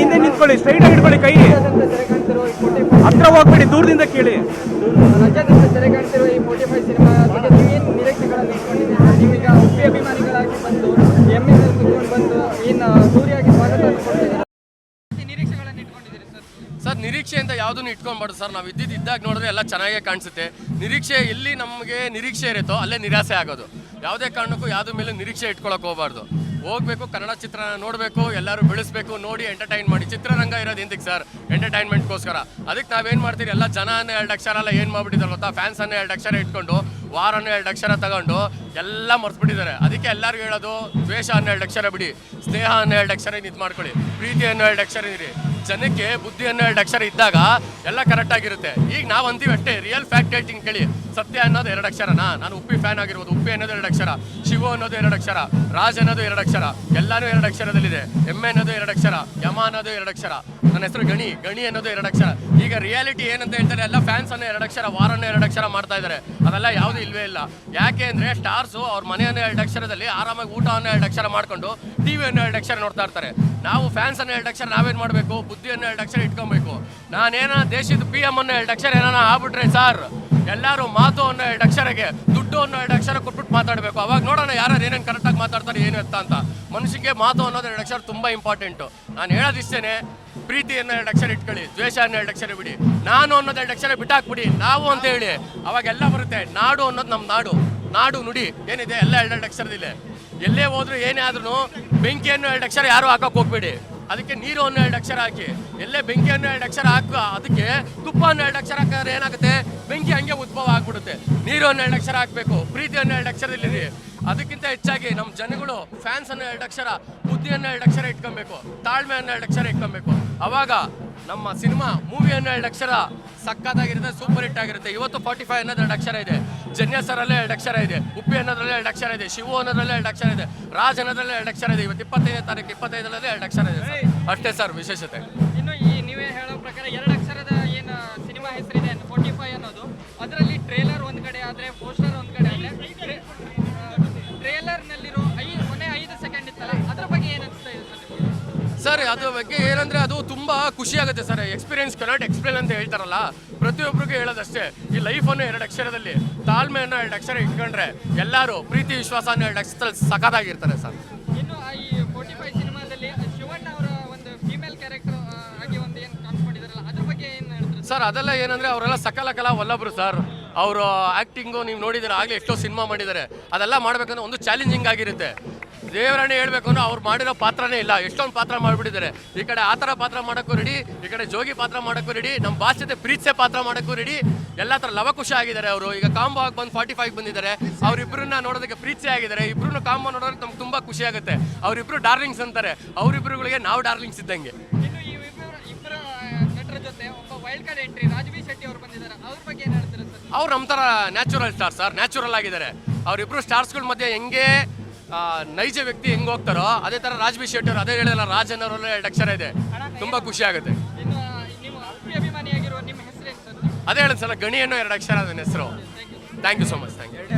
ಹಿಂದೆ ನಿಂತ್ಕೊಳ್ಳಿ ಸ್ಟ್ರೈಟ್ ಆಗಿ ಇಟ್ಕೊಳ್ಳಿ ಕೈ ಹತ್ರ ಹೋಗ್ಬೇಡಿ ದೂರದಿಂದ ಕೇಳಿ. ಸರ್ ಸರ್ ನಿರೀಕ್ಷೆ ಅಂತ ಯಾವುದನ್ನು ಇಟ್ಕೊಂಡ್ಬಾರ್ದು ಸರ್. ನಾವು ಇದ್ದಿದ್ದು ಇದ್ದಾಗ ನೋಡಿದ್ರೆ ಎಲ್ಲ ಚೆನ್ನಾಗೇ ಕಾಣಿಸುತ್ತೆ. ನಿರೀಕ್ಷೆ ಎಲ್ಲಿ ನಮಗೆ ನಿರೀಕ್ಷೆ ಇರುತ್ತೋ ಅಲ್ಲೇ ನಿರಾಸೆ ಆಗೋದು. ಯಾವುದೇ ಕಾರಣಕ್ಕೂ ಯಾವುದ್ರ ಮೇಲೆ ನಿರೀಕ್ಷೆ ಇಟ್ಕೊಳಕ್ ಹೋಗಬಾರ್ದು. ಹೋಗ್ಬೇಕು, ಕನ್ನಡ ಚಿತ್ರ ನೋಡಬೇಕು, ಎಲ್ಲರೂ ಬೆಳೆಸ್ಬೇಕು ನೋಡಿ ಎಂಟರ್ಟೈನ್ ಮಾಡಿ. ಚಿತ್ರರಂಗ ಇರೋದು ಹಿಂದಿಕ್ ಸರ್ ಎಂಟರ್ಟೈನ್ಮೆಂಟ್ಗೋಸ್ಕರ ಅದಕ್ಕೆ ನಾವೇನು ಮಾಡ್ತೀರಿ, ಎಲ್ಲ ಜನ ಅನ್ನೋ ಎರಡು ಅಕ್ಷರ ಎಲ್ಲ ಏನು ಮಾಡ್ಬಿಟ್ಟಿದ್ದಾರೆ ಗೊತ್ತಾ? ಫ್ಯಾನ್ಸ್ ಅನ್ನೋ ಎರಡು ಅಕ್ಷರ ಇಟ್ಕೊಂಡು, ವಾರ ಅನ್ನೋ ಎರಡು ಅಕ್ಷರ ತಗೊಂಡು, ಎಲ್ಲ ಮರ್ತ್ಬಿಟ್ಟಿದ್ದಾರೆ ಅದಕ್ಕೆ ಎಲ್ಲರಿಗೂ ಹೇಳೋದು, ದ್ವೇಷ ಅನ್ನೋ ಎರಡು ಅಕ್ಷರ ಬಿಡಿ, ಸ್ನೇಹ ಅನ್ನೋ ಎರಡು ಅಕ್ಷರ ಇದು ಮಾಡ್ಕೊಳ್ಳಿ, ಪ್ರೀತಿ ಅನ್ನೋ ಎರಡು ಅಕ್ಷರ ಇರಿ. ಜನಕ್ಕೆ ಬುದ್ಧಿ ಅನ್ನೋ ಎರಡು ಅಕ್ಷರ ಇದ್ದಾಗ, ಎಲ್ಲ ಕರೆಕ್ಟ್ ಆಗಿರುತ್ತೆ. ಈಗ ನಾವು ಅಂತೀವಿ ಅಷ್ಟೇ ರಿಯಲ್ ಫ್ಯಾಕ್ಟ್ ಹೇಳ್ತೀನಿ ಕೇಳಿ. ಸತ್ಯ ಅನ್ನೋದು ಎರಡು ಅಕ್ಷರನಾ ನಾನು ಉಪ್ಪಿ ಫ್ಯಾನ್ ಆಗಿರ್ಬೋದು. ಉಪ್ಪಿ ಅನ್ನೋದು ಎರಡು ಅಕ್ಷರ. ಶಿವ ಅನ್ನೋದು ಎರಡು ಅಕ್ಷರ. ರಾಜ್ ಅನ್ನೋದು ಎರಡು ಅಕ್ಷರ. ಎಲ್ಲಾನು ಎರಡು ಅಕ್ಷರದಲ್ಲಿದೆ. ಎಮ್ಮೆ ಅನ್ನೋದು ಎರಡು ಅಕ್ಷರ. ಯಮ ಅನ್ನೋದು ಎರಡು ಅಕ್ಷರ. ನನ್ನ ಹೆಸರು ಗಣಿ. ಗಣಿ ಅನ್ನೋದು ಎರಡು ಅಕ್ಷರ. ಈಗ ರಿಯಾಲಿಟಿ ಏನಂತ ಹೇಳ್ತಾರೆ, ಎಲ್ಲ ಫ್ಯಾನ್ಸ್ ಅನ್ನೋ ಎರಡು ಅಕ್ಷರ ವಾರ ಅನ್ನೋ ಎರಡು ಅಕ್ಷರ ಮಾಡ್ತಾ ಇದ್ದಾರೆ. ಅದೆಲ್ಲ ಯಾವುದು ಇಲ್ವೇ ಇಲ್ಲ. ಯಾಕೆ ಅಂದರೆ ಸ್ಟಾರ್ಸು ಅವ್ರ ಮನೆಯನ್ನು ಎರಡು ಅಕ್ಷರದಲ್ಲಿ ಆರಾಮಾಗಿ ಊಟ ಅನ್ನೋ ಎರಡು ಅಕ್ಷರ ಮಾಡ್ಕೊಂಡು ಟಿವಿ ಅನ್ನೋ ಎರಡು ಅಕ್ಷರ ನೋಡ್ತಾ ಇರ್ತಾರೆ. ನಾವು ಫ್ಯಾನ್ಸ್ ಅನ್ನೋ ಎರಡು ಅಕ್ಷರ ನಾವೇನು ಮಾಡಬೇಕು? ಬುದ್ಧಿ ಅನ್ನೋ ಎರಡು ಅಕ್ಷರ ಇಟ್ಕೊಬೇಕು. ನಾನೇನ ದೇಶದ ಪಿ ಎಂ ಅನ್ನೋ ಎರಡು ಅಕ್ಷರ ಏನಾನ ಆಗ್ಬಿಟ್ರೆ ಸರ್? ಎಲ್ಲರೂ ಮಾತು ಅನ್ನೋ ಎರಡು ಅಕ್ಷರಕ್ಕೆ, ದುಡ್ಡು ಅನ್ನೋ ಎರಡು ಅಕ್ಷರ ಕೊಟ್ಬಿಟ್ಟು ಮಾತಾಡಬೇಕು. ಅವಾಗ ನೋಡೋಣ ಯಾರು ಏನೇನು ಕರೆಕ್ಟಾಗಿ ಮಾತಾಡ್ತಾರೆ, ಏನು ಎತ್ತ ಅಂತ. ಮನುಷ್ಯನಿಗೆ ಮಾತು ಅನ್ನೋದು ಎರಡು ಅಕ್ಷರ ತುಂಬ ಇಂಪಾರ್ಟೆಂಟು ನಾನು ಹೇಳೋದಿಷ್ಟೇನೆ ಪ್ರೀತಿ ಅನ್ನೋ ಎರಡು ಅಕ್ಷರ ಇಟ್ಕೊಳ್ಳಿ, ದ್ವೇಷ ಅನ್ನೋ ಎರಡು ಅಕ್ಷರ ಬಿಡಿ. ನಾನು ಅನ್ನೋದು ಎರಡು ಅಕ್ಷರ ಬಿಟ್ಟಾಕ್ಬಿಡಿ, ನಾವು ಅಂತ ಹೇಳಿ, ಅವಾಗೆಲ್ಲ ಬರುತ್ತೆ, ನಾಡು ಅನ್ನೋದು ನಮ್ಮ ನಾಡು. ನಾಡು ನುಡಿ, ಏನಿದೆ, ಎಲ್ಲ ಎರಡು ಅಕ್ಷರದಿಲ್ಲ ಎಲ್ಲೇ ಹೋದ್ರು ಏನೇ ಆದ್ರೂ ಬೆಂಕಿ ಅನ್ನೋ ಎರಡು ಅಕ್ಷರ ಯಾರು ಹಾಕೋಕೆ ಹೋಗ್ಬೇಡಿ. ಅದಕ್ಕೆ ನೀರು ಅನ್ನೋ ಎರಡು ಅಕ್ಷರ ಹಾಕಿ. ಎಲ್ಲೇ ಬೆಂಕಿ ಅನ್ನೋ ಎರಡು ಅಕ್ಷರ ಹಾಕ ಅದಕ್ಕೆ ತುಪ್ಪ ಅನ್ನೋ ಎರಡು ಅಕ್ಷರ ಹಾಕಿದ್ರೆ ಏನಾಗುತ್ತೆ? ಬೆಂಕಿ ಹಂಗೆ ಉದ್ಭವ ಆಗ್ಬಿಡುತ್ತೆ. ನೀರು ಅನ್ನೋ ಎರಡು ಅಕ್ಷರ ಹಾಕಬೇಕು ಪ್ರೀತಿ ಅನ್ನೋ ಎರಡು ಅಕ್ಷರದಲ್ಲಿ ಅದಕ್ಕಿಂತ ಹೆಚ್ಚಾಗಿ ನಮ್ಮ ಜನಗಳು ಫ್ಯಾನ್ಸ್ ಅನ್ನೋ ಎರಡು ಅಕ್ಷರ ಬುದ್ಧಿ ಅನ್ನೋ ಎರಡು ಅಕ್ಷರ ಇಟ್ಕೊಬೇಕು ತಾಳ್ಮೆ ಅನ್ನೋ ಎರಡು ಅಕ್ಷರ ಇಟ್ಕೊಬೇಕು. ಅವಾಗ ನಮ್ಮ ಸಿನಿಮಾ ಮೂವಿ ಅನ್ನೋ ಎರಡು ಅಕ್ಷರ ಸಕ್ಕತ್ತಾಗಿರುತ್ತೆ ಸೂಪರ್ ಹಿಟ್ ಆಗಿರುತ್ತೆ. ಇವತ್ತು ಫಾರ್ಟಿ ಫೈವ್ ಅನ್ನೋದು ಎರಡು ಅಕ್ಷರ ಇದೆ. ಜನ್ಯ ಸರ್ ಅಲ್ಲೇ ಎರಡು ಅಕ್ಷರ ಇದೆ. ಉಪ್ಪಿ ಅನ್ನೋದ್ರಲ್ಲೇ ಎರಡು ಅಕ್ಷರ ಇದೆ. ಶಿವು ಅನ್ನೋದ್ರಲ್ಲೇ ಎರಡು ಅಕ್ಷರ ಇದೆ. ರಾಜ್ ಅನ್ನೋದ್ರಲ್ಲೇ ಎರಡು ಅಕ್ಷರ ಇದೆ. ಇವತ್ತು ಇಪ್ಪತ್ತೈದನೇ ತಾರೀಕು ಇಪ್ಪತ್ತೈದರಲ್ಲೇ ಎರಡು ಅಕ್ಷರ ಇದೆ. ಅಷ್ಟೇ ಸರ್ ವಿಶೇಷತೆ. ಅದ್ರ ಬಗ್ಗೆ ಏನಂದ್ರೆ ಅದು ತುಂಬಾ ಖುಷಿ ಆಗುತ್ತೆ ಸರ್. ಎಕ್ಸ್ಪೀರಿಯನ್ಸ್ ಕನಾಟ್ ಎಕ್ಸ್ಪ್ಲೇನ್ ಅಂತ ಹೇಳ್ತಾರಲ್ಲ ಪ್ರತಿಯೊಬ್ಬರಿಗೂ ಹೇಳೋದಷ್ಟೇ. ಈ ಲೈಫ್ ಅನ್ನು ಎರಡು ಅಕ್ಷರದಲ್ಲಿ ತಾಳ್ಮೆ ಅನ್ನೋ ಎರಡು ಅಕ್ಷರ ಇಟ್ಕೊಂಡ್ರೆ ಎಲ್ಲರೂ ಪ್ರೀತಿ ವಿಶ್ವಾಸ ಅನ್ನೋ ಎರಡು ಅಕ್ಷರದಲ್ಲಿ ಸಖತ್ತಾಗಿರ್ತಾರೆ ಸರ್. ಇನ್ನು ಆ ಈ ಫೋರ್ಟಿ ಫೈವ್ ಸಿನಿಮಾದಲ್ಲಿ ಶಿವಣ್ಣ ಅವರ ಒಂದು ಫೀಮೇಲ್ ಕ್ಯಾರೆಕ್ಟರ್ ಆಗಿ ಒಂದು ಏನು ಕಾಣಿಸ್ಕೊಂಡಿದ್ದಾರಲ್ಲ ಅದ್ರ ಬಗ್ಗೆ ಏನು ಹೇಳ್ತಾರೆ? ಸರ್ ಅದೆಲ್ಲ ಏನಂದ್ರೆ ಅವರೆಲ್ಲ ಸಕಲ ಕಲಾ ಒಲ್ಲಬ್ರು ಸರ್. ಅವರು ಆಕ್ಟಿಂಗು ನೀವು ನೋಡಿದ್ರೆ ಆಗಲೇ ಎಷ್ಟೋ ಸಿನಿಮಾ ಮಾಡಿದ್ದಾರೆ. ಅದೆಲ್ಲ ಮಾಡ್ಬೇಕಂದ್ರೆ ಒಂದು ಚಾಲೆಂಜಿಂಗ್ ಆಗಿರುತ್ತೆ. ದೇವರನ್ನೇ ಹೇಳ್ಬೇಕು ಅಂದ್ರೆ ಅವ್ರು ಮಾಡಿರೋ ಪಾತ್ರನೇ ಇಲ್ಲ. ಎಷ್ಟೊಂದು ಪಾತ್ರ ಮಾಡಿಬಿಟ್ಟಿದ್ದಾರೆ. ಈ ಕಡೆ ಆ ಥರ ಪಾತ್ರ ಮಾಡೋಕ್ಕೂ ರೆಡಿ ಈ ಕಡೆ ಜೋಗಿ ಪಾತ್ರ ಮಾಡೋಕ್ಕೂ ರೆಡಿ ನಮ್ಮ ಭಾಷೆ ಜೊತೆ ಪ್ರೀತ್ಸೆ ಪಾತ್ರ ಮಾಡೋಕ್ಕೂ ರೆಡಿ ಎಲ್ಲ ಥರ ಲವಕುಶ ಆಗಿದ್ದಾರೆ ಅವರು. ಈಗ ಕಾಂಬೋ ಆಗಿ ಬಂದು ಫಾರ್ಟಿ ಫೈವ್ ಬಂದಿದ್ದಾರೆ. ಅವರಿಬ್ಬರನ್ನ ನೋಡೋದಕ್ಕೆ ಪ್ರೀತ್ಸೆ ಆಗಿದ್ದಾರೆ. ಇಬ್ಬರನ್ನ ಕಾಂಬೋ ನೋಡೋದಕ್ಕೆ ನಮ್ಗೆ ತುಂಬ ಖುಷಿ ಆಗುತ್ತೆ. ಅವರಿಬ್ಬರು ಡಾರ್ಲಿಂಗ್ಸ್ ಅಂತಾರೆ. ಅವರಿಬ್ಬರುಗಳಿಗೆ ನಾವು ಡಾರ್ಲಿಂಗ್ಸ್ ಇದ್ದಂಗೆ. ಅವರು ಬಂದಿದ್ದಾರೆ. ಅವ್ರ ಬಗ್ಗೆ ಏನು ಹೇಳ್ತಾರೆ ಸರ್? ಅವ್ರು ನಮ್ಮ ಥರ ನ್ಯಾಚುರಲ್ ಸ್ಟಾರ್ ಸರ್ ನ್ಯಾಚುರಲ್ ಆಗಿದ್ದಾರೆ. ಅವರಿಬ್ಬರು ಸ್ಟಾರ್ಸ್ಗಳ ಮಧ್ಯೆ ಹೆಂಗೆ ನೈಜ ವ್ಯಕ್ತಿ ಹೆಂಗ್ ಹೋಗ್ತಾರೋ ಅದೇ ತರ ರಾಜ್ ಶೆಟ್ಟಿ ಅವರು ಅದೇ ಹೇಳಿಲ್ಲ ರಾಜನ್ ಅವರಲ್ಲೇ ಎರಡು ಅಕ್ಷರ ಇದೆ. ತುಂಬಾ ಖುಷಿ ಆಗುತ್ತೆ. ಅದೇ ಹೇಳಿದ ಸಲ ಗಣಿ ಅನ್ನೋ ಎರಡು ಅಕ್ಷರ ಅದನ್ನ ಹೆಸರು. Thank you so much thank you